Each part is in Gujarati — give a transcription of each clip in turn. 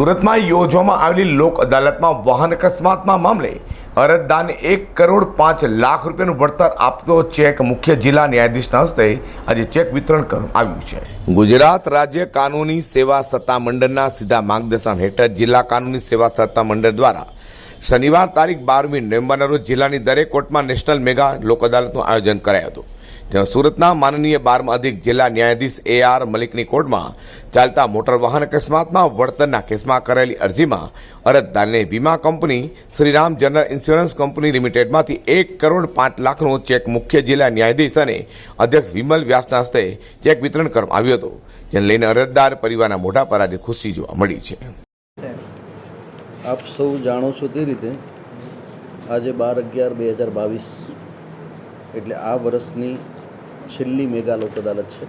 સુરતમાં યોજવામાં આવેલી લોક અદાલતમાં વાહન અકસ્માતના મામલે અરજદારને એક કરોડ પાંચ લાખ રૂપિયાનું વળતર આપતો ચેક મુખ્ય જિલ્લા ન્યાયાધીશના હસ્તે આજે ચેક વિતરણ કરવામાં આવ્યું છે. ગુજરાત રાજ્ય કાનૂની સેવા સત્તા મંડળના સીધા માર્ગદર્શન હેઠળ જિલ્લા કાનૂની સેવા સત્તા મંડળ દ્વારા શનિવાર તારીખ બારમી નવેમ્બરના રોજ જિલ્લાની દરેક કોર્ટમાં નેશનલ મેગા લોક અદાલતનું આયોજન કરાયું હતું. જેમાં સુરતના માનનીય બારમાં અધિક જિલ્લા ન્યાયાધીશ એ આર મલિકની કોર્ટમાં ચાલતા મોટર વાહન અકસ્માતમાં વળતરના કેસમાં કરેલી અરજીમાં અરજદારને વીમા company, Shriram general insurance company લિમિટેડમાંથી એક કરોડ પાંચ લાખનો ચેક મુખ્ય જિલ્લા ન્યાયાધીશ અને અધ્યક્ષ વિમલ વ્યાસના હસ્તે ચેક વિતરણ કરવામાં આવ્યું હતું. જેને લઈને અરજદાર પરિવારના મોઢા પર આજે ખુશી જોવા મળી છે. આપ સૌ જાણો છો તે રીતે આજે બાર અગિયાર બે હજાર બાવીસ એટલે આ વર્ષની છેલ્લી મેગા લોક અદાલત છે.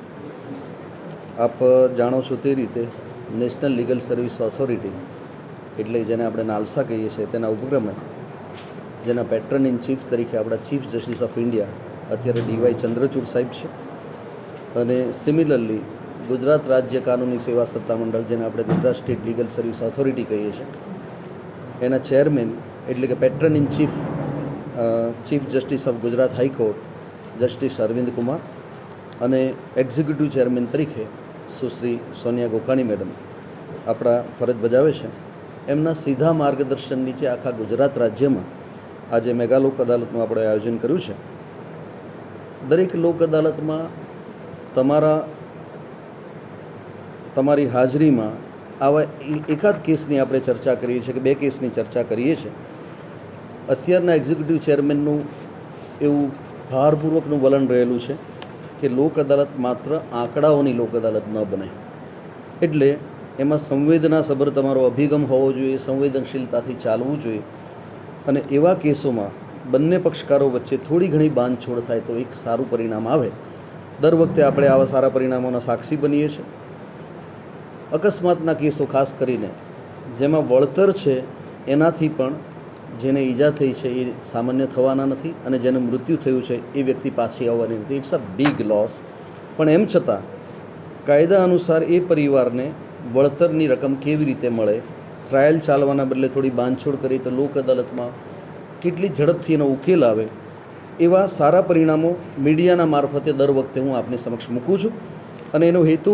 આપ જાણો છો તે રીતે નેશનલ લીગલ સર્વિસ ઓથોરિટી, એટલે જેને આપણે નાલસા કહીએ છીએ તેના ઉપક્રમે, જેના પેટ્રન ઇન ચીફ તરીકે આપણા ચીફ જસ્ટિસ ઓફ ઇન્ડિયા, અત્યારે ડીવાય ચંદ્રચૂડ સાહેબ છે. અને સિમિલરલી ગુજરાત રાજ્ય કાનૂની સેવા સત્તામંડળ જેને આપણે Gujarat state legal service authority કહીએ છીએ એના ચેરમેન એટલે કે patron in chief chief justice of Gujarat high court justice Arvind Kumar અને એક્ઝિક્યુટિવ ચેરમેન તરીકે સુશ્રી સોનિયા ગોકાણી મેડમ આપણા ફરજ બજાવે છે. એમના સીધા માર્ગદર્શન નીચે આખા ગુજરાત રાજ્યમાં આજે મેગા લોક અદાલતનું આપણે આયોજન કર્યું છે. દરેક લોક અદાલતમાં તમારા, તમારી હાજરીમાં આવા એકાદ કેસની આપણે ચર્ચા કરીએ છીએ કે બે કેસની ચર્ચા કરીએ છીએ. અત્યારના એક્ઝિક્યુટિવ ચેરમેનનું એવું ભારપૂર્વકનું વલણ રહેલું છે કે લોક અદાલત માત્ર આંકડાઓની લોક અદાલત ન બને. એટલે એમાં સંવેદનાસભર તમારો અભિગમ હોવો જોઈએ, સંવેદનશીલતાથી ચાલવું જોઈએ. અને એવા કેસોમાં બંને પક્ષકારો વચ્ચે થોડી ઘણી બાંધછોડ થાય તો એક સારું પરિણામ આવે. દર વખતે આપણે આવા સારા પરિણામોના સાક્ષી બનીએ છીએ. અકસ્માતના કેસો ખાસ કરીને જેમાં વળતર છે, એનાથી પણ જેને ઈજા થઈ છે એ સામાન્ય થવાના નથી અને જેને મૃત્યુ થયું છે એ વ્યક્તિ પાછી આવવાની નથી. ઇટ્સ અ બિગ લોસ પણ એમ છતાં કાયદા અનુસાર એ પરિવારને વળતરની રકમ કેવી રીતે મળે? ટ્રાયલ ચાલવાના બદલે થોડી બાંધછોડ કરી તો લોક અદાલતમાં કેટલી ઝડપથી એનો ઉકેલ આવે એવા સારા પરિણામો મીડિયાના મારફતે દર વખતે હું આપની સમક્ષ મૂકું છું. અને એનો હેતુ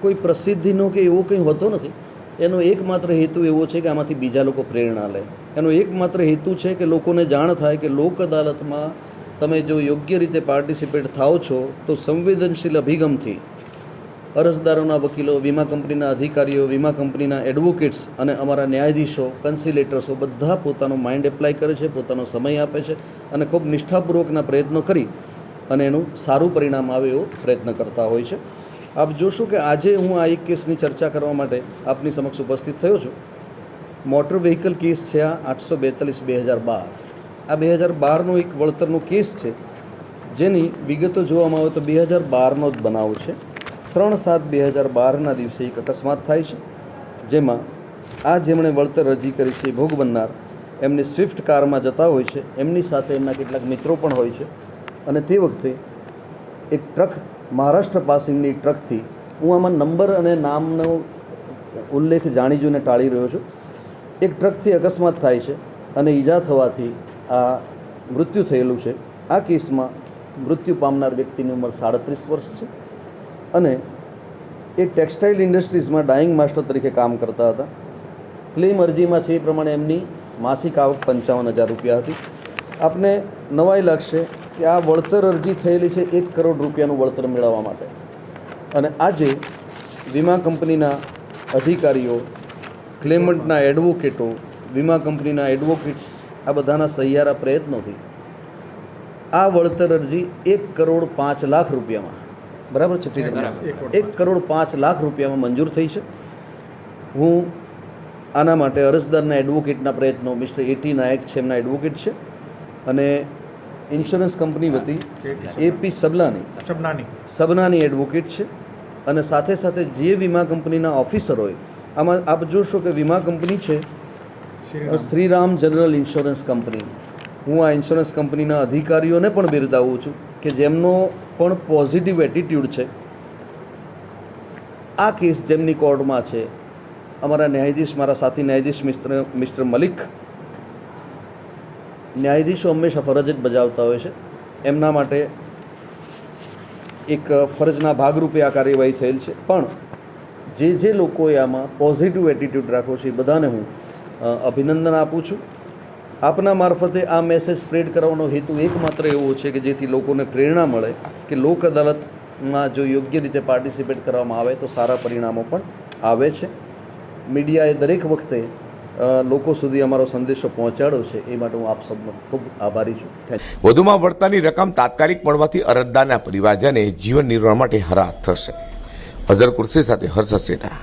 કોઈ પ્રસિદ્ધિનો કે એવો કંઈ હોતો નથી. એનો એકમાત્ર હેતુ એવો છે કે આમાંથી બીજા લોકો પ્રેરણા લે. એનો એકમાત્ર હેતુ છે કે લોકોને જાણ થાય કે લોક અદાલતમાં તમે જો યોગ્ય રીતે પાર્ટિસિપેટ થાઓ છો, તો સંવેદનશીલ અભિગમથી અરજદારોના વકીલો, વીમા કંપનીના અધિકારીઓ, વીમા કંપનીના એડવોકેટ્સ અને અમારા ન્યાયાધીશો કન્સિલેટર્સો બધા પોતાનો માઇન્ડ એપ્લાય કરે છે, પોતાનો સમય આપે છે અને ખૂબ નિષ્ઠાપૂર્વકના પ્રયત્નો કરી અને એનું સારું પરિણામ આવે એવો પ્રયત્ન કરતા હોય છે. આપ જોશો કે આજે હું આ એક કેસની ચર્ચા કરવા માટે આપની સમક્ષ ઉપસ્થિત થયો છું. મોટર વ્હીકલ કેસ છે આ આઠસો બેતાલીસ બે હજાર બાર. આ બે હજાર બારનો એક વળતરનો કેસ છે. જેની વિગતો જોવામાં આવે તો બે હજાર બારનો જ બનાવ છે. ત્રણ સાત બે હજાર બારના દિવસે એક અકસ્માત થાય છે. જેમાં આ જેમણે વળતર રજી કરી છે ભોગ બનનાર એમની સ્વિફ્ટ કારમાં જતા હોય છે. એમની સાથે એમના કેટલાક મિત્રો પણ હોય છે. અને તે વખતે એક ટ્રક મહારાષ્ટ્ર પાસિંગની ટ્રકથી હું આમાં નંબર અને નામનો ઉલ્લેખ જાણી જોઈને ટાળી રહ્યો છું. એક ટ્રકથી અકસ્માત થાય છે અને ઈજા થવાથી આ મૃત્યુ થયેલું છે. આ કેસમાં મૃત્યુ પામનાર વ્યક્તિની ઉંમર સાડત્રીસ વર્ષ છે અને એ ટેક્સટાઇલ ઇન્ડસ્ટ્રીઝમાં ડાઇંગ માસ્ટર તરીકે કામ કરતા હતા. ક્લેમ અરજીમાં છે એ પ્રમાણે એમની માસિક આવક પંચાવન હજાર રૂપિયા હતી. આપને નવાઈ લાગશે કે આ વળતર અરજી થયેલી છે એક કરોડ રૂપિયાનું વળતર મેળવવા માટે. અને આજે વીમા કંપનીના અધિકારીઓ ક્લેમન્ટના એડવોકેટો વીમા કંપનીના એડવોકેટ્સ આ બધાના સહિયારા પ્રયત્નોથી આ વળતર અરજી એક કરોડ પાંચ લાખ રૂપિયામાં બરાબર છે એક કરોડ પાંચ લાખ રૂપિયામાં મંજૂર થઈ છે. હું આના માટે અરજદારના એડવોકેટના પ્રયત્નો મિસ્ટર એટી નાયક છે એમના એડવોકેટ છે. અને ઇન્સ્યોરન્સ કંપની વતી A P Sablani Sabnani. Sabnani advocate છે અને સાથે સાથે જે વીમા કંપનીના ઓફિસર હોય આમાં આપ જોશો કે વીમા કંપની છે શ્રીરામ. General insurance company. હું આ ઇન્સ્યોરન્સ કંપનીના અધિકારીઓને પણ બિરદાવું છું કે જેમનો પણ પોઝિટિવ એટીટ્યૂડ છે. આ કેસ જેમની કોર્ટમાં છે અમારા ન્યાયાધીશ મારા સાથી ન્યાયાધીશ મિસ્ટર મિસ્ટર મલિક ન્યાયાધીશો હંમેશા ફરજ જ બજાવતા હોય છે. એમના માટે એક ફરજના ભાગરૂપે આ કાર્યવાહી થયેલ છે. પણ જે જે લોકોએ આમાં પોઝિટિવ એટીટ્યૂડ રાખો છે એ બધાને હું અભિનંદન આપું છું. આપના મારફતે આ મેસેજ સ્પ્રેડ કરવાનો હેતુ એકમાત્ર એવો છે કે જેથી લોકોને પ્રેરણા મળે કે લોક અદાલતમાં જો યોગ્ય રીતે પાર્ટિસિપેટ કરવામાં આવે તો સારા પરિણામો પણ આવે છે. મીડિયાએ દરેક વખતે લોકો સુધી અમારો સંદેશો પહોંચાડ્યો છે, એ માટે હું આપ સૌનો ખૂબ આભારી છું. વધુમાં વળતાની રકમ તાત્કાલિક મળવાથી અરજદારના પરિવારજને જીવન નિર્વાહ માટે હરાહત થશે. અઝર કુર્સી સાથે હર્ષદ સેઠા